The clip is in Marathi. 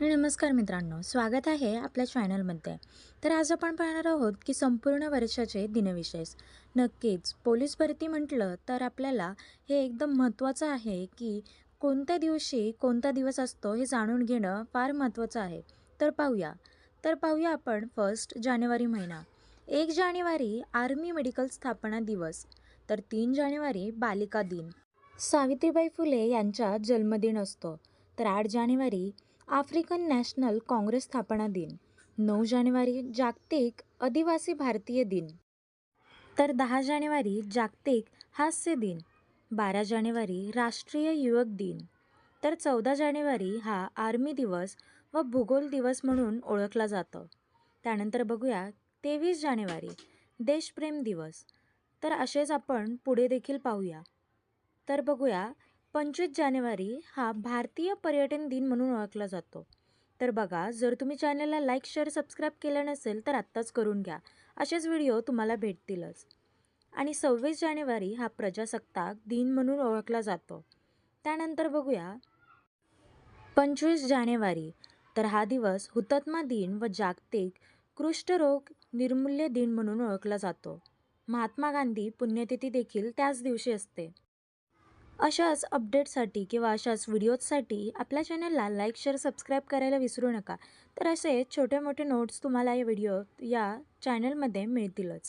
नमस्कार मित्रांनो. स्वागत आहे आपल्या चॅनलमध्ये. तर आज आपण पाहणार आहोत की संपूर्ण वर्षाचे दिनविशेष. नक्कीच पोलीस भरती म्हटलं तर आपल्याला हे एकदम महत्त्वाचं आहे की कोणत्या दिवशी कोणता दिवस असतो हे जाणून घेणं फार महत्त्वाचं आहे. तर पाहूया. तर पाहूया आपण फर्स्ट जानेवारी महिना. एक जानेवारी आर्मी मेडिकल स्थापना दिवस. तर तीन जानेवारी बालिका दिन. सावित्रीबाई फुले यांचा जन्मदिन असतो. तर आठ जानेवारी आफ्रिकन नॅशनल काँग्रेस स्थापना दिन नऊ जानेवारी जागतिक आदिवासी भारतीय दिन. तर दहा जानेवारी जागतिक हास्य दिन बारा जानेवारी राष्ट्रीय युवक दिन. तर चौदा जानेवारी हा आर्मी दिवस व भूगोल दिवस म्हणून ओळखला जातो. त्यानंतर बघूया तेवीस जानेवारी देशप्रेम दिवस. तर असेच आपण पुढे देखील पाहूया. तर बघूया पंचवीस जानेवारी हा भारतीय पर्यटन दिन म्हणून ओळखला जातो. तर बघा जर तुम्ही चॅनलला लाईक शेअर सबस्क्राईब केलं नसेल तर आत्ताच करून घ्या. असेच व्हिडिओ तुम्हाला भेटतीलच. आणि सव्वीस जानेवारी हा प्रजासत्ताक दिन म्हणून ओळखला जातो. त्यानंतर बघूया. पंचवीस जानेवारी तर हा दिवस हुतात्मा दिन व जागतिक कृष्ठरोग निर्मूल्य दिन म्हणून ओळखला जातो. महात्मा गांधी पुण्यतिथी देखील त्याच दिवशी असते. अशाच अपडेटसाठी किंवा अशाच व्हिडिओजसाठी आपल्या चॅनलला लाईक शेअर सबस्क्राईब करायला विसरू नका. तर असे छोटे मोठे नोट्स तुम्हाला या व्हिडिओ या चॅनलमध्ये मिळतीलच.